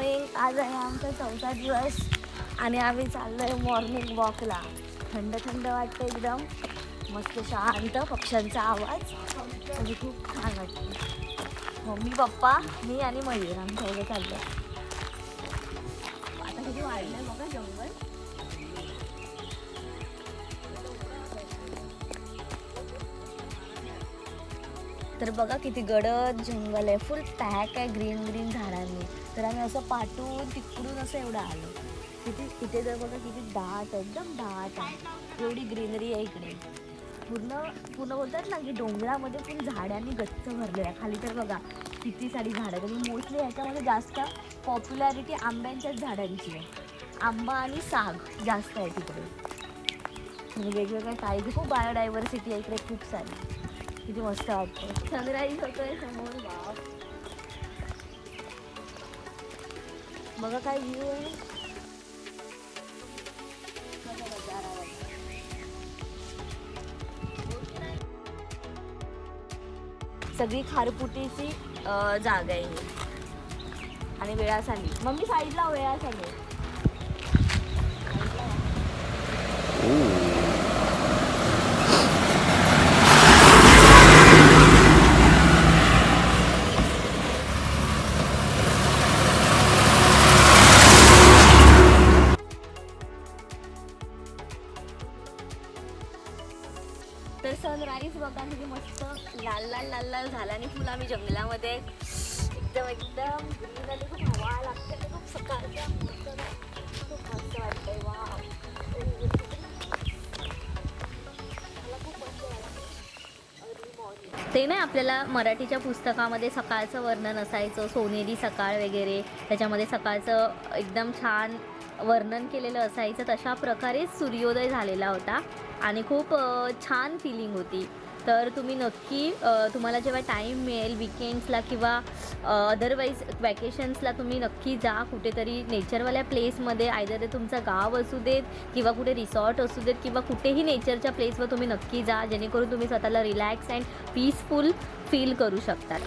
Morning आज आहे आमचा चौथा दिवस आणि आम्ही चाललो आहे मॉर्निंग वॉकला थंड थंड वाटतं एकदम. मस्त शांत पक्ष्यांचा आवाज. आणि खूप छान वाटतं मम्मी पप्पा मी आणि मयूर आमच्या एवढं चाललो आता किती वाढलंय बघा जंगल तर बघा किती गडद जंगल आहे. फुल पॅक आहे ग्रीन ग्रीन झाडांनी तर आम्ही असं पाठवून तिकडून असं एवढं आलो. किती इथे जर बघा किती दाट एकदम दाट आहे. एवढी ग्रीनरी आहे इकडे. पूर्ण पूर्ण बोलतात ना की डोंगरामध्ये पण झाडांनी गच्च भरले आहे. खाली तर बघा किती सारी झाडं आहेत. मोस्टली ह्याच्यामध्ये जास्त पॉप्युलॅरिटी आंब्यांच्याच झाडांची आहे. आंबा आणि साग जास्त आहे तिकडे. म्हणजे वेगवेगळ्या टाईप खूप बायोडायव्हर्सिटी आहे इकडे खूप सारी. किती मस्त वाटतं सनराईज होतोय समोर. बघा काय व्ह्यू आहे. सगळी खारपुटीची अं, जागा आहे ही. आणि वेळा सांगली मम्मी साईडला वेळा तर सनराईज बघा किती मस्त. लाल लाल लाल लाल झाला आणि फुल आम्ही जंगलामध्ये. एकदम एकदम. खूप हवा लागते खूप सकाळच्या मस्त. खूप मस्त वाटतंय वा मला खूप मस्त वाटतं ते नाही आपल्याला मराठीच्या पुस्तकामध्ये सकाळचं वर्णन असायचं सोनेरी सकाळ वगैरे. त्याच्यामध्ये सकाळचं एकदम छान वर्णन केलेलं असायचं. तशा प्रकारेच सूर्योदय झालेला होता. आणि खूप छान फिलिंग होती. तर तुम्ही नक्की तुम्हाला जेव्हा टाईम मिळेल विकेंड्सला किंवा अदरवाईज वॅकेशन्सला तुम्ही नक्की जा. कुठेतरी नेचरवाल्या प्लेसमध्ये आयदर ते तुमचं गाव असू देत किंवा कुठे रिसॉर्ट असू देत किंवा कुठेही नेचरच्या प्लेसवर तुम्ही नक्की जा. जेणेकरून तुम्ही स्वतःला रिलॅक्स अँड पीसफुल फील करू शकतात.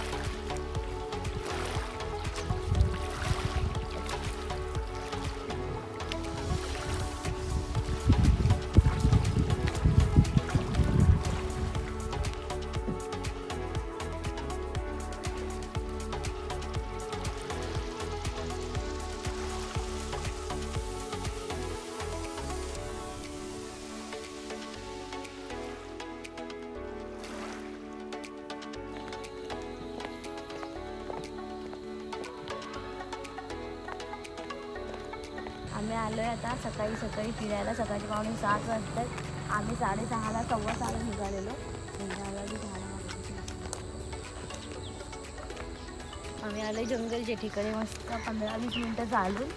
आम्ही आता सकाळी सकाळी फिरायला. सकाळचे पाहुणे सात वाजतात. आम्ही साडेसहाला सव्वा सहाला निघालेलो. निघाला की झाडा आम्ही आलो जंगलच्या ठिकाणी. मस्त पंधरा वीस मिनटं चालून.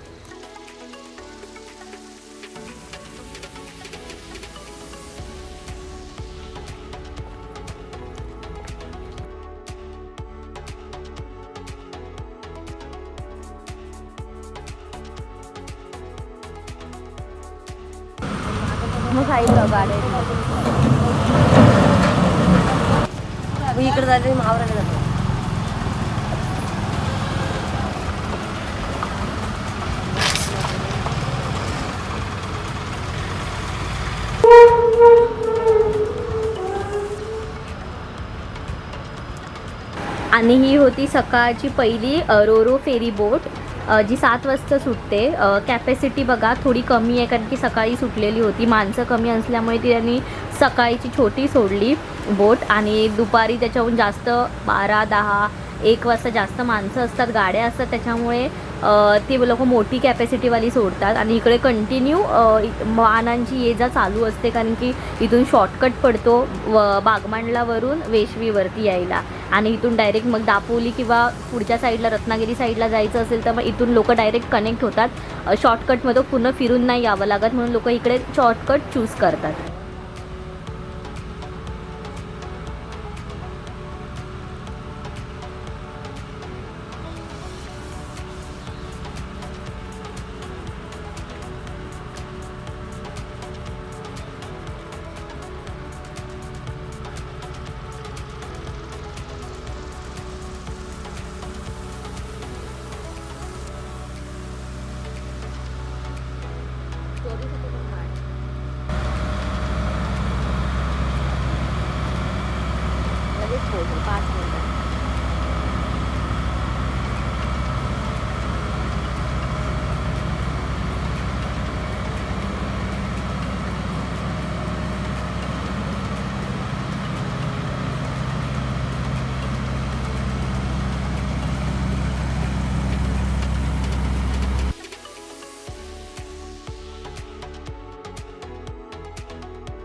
मग साईडला गाड्या इकडे जायचं महावराला जातो. आणि ही होती सकाळची पहिली रोरो फेरी बोट. जी सात वाजता सुटते कॅपॅसिटी बघा थोडी कमी आहे कारण की सकाळी सुटलेली होती. माणसं कमी असल्यामुळे ती त्यांनी सकाळीची छोटी सोडली बोट आणि दुपारी त्याच्याहून जास्त बारा दहा एक वाजता जास्त माणसं असतात गाड्या असतात त्याच्यामुळे ती लोक मोठी कॅपॅसिटीवाली सोडतात आणि इकडे कंटिन्यू वाहनांची ये जा चालू असते कारण की इथून शॉर्टकट पडतो व बागमांडलावरून वेशवीवरती यायला. आणि इथून डायरेक्ट मग दापोली किंवा पुढच्या साईडला रत्नागिरी साईडला जायचं असेल तर मग इथून लोक डायरेक्ट कनेक्ट होतात. शॉर्टकटमध्ये पूर्ण फिरून नाही यावं लागत म्हणून लोक इकडे शॉर्टकट चूज करतात.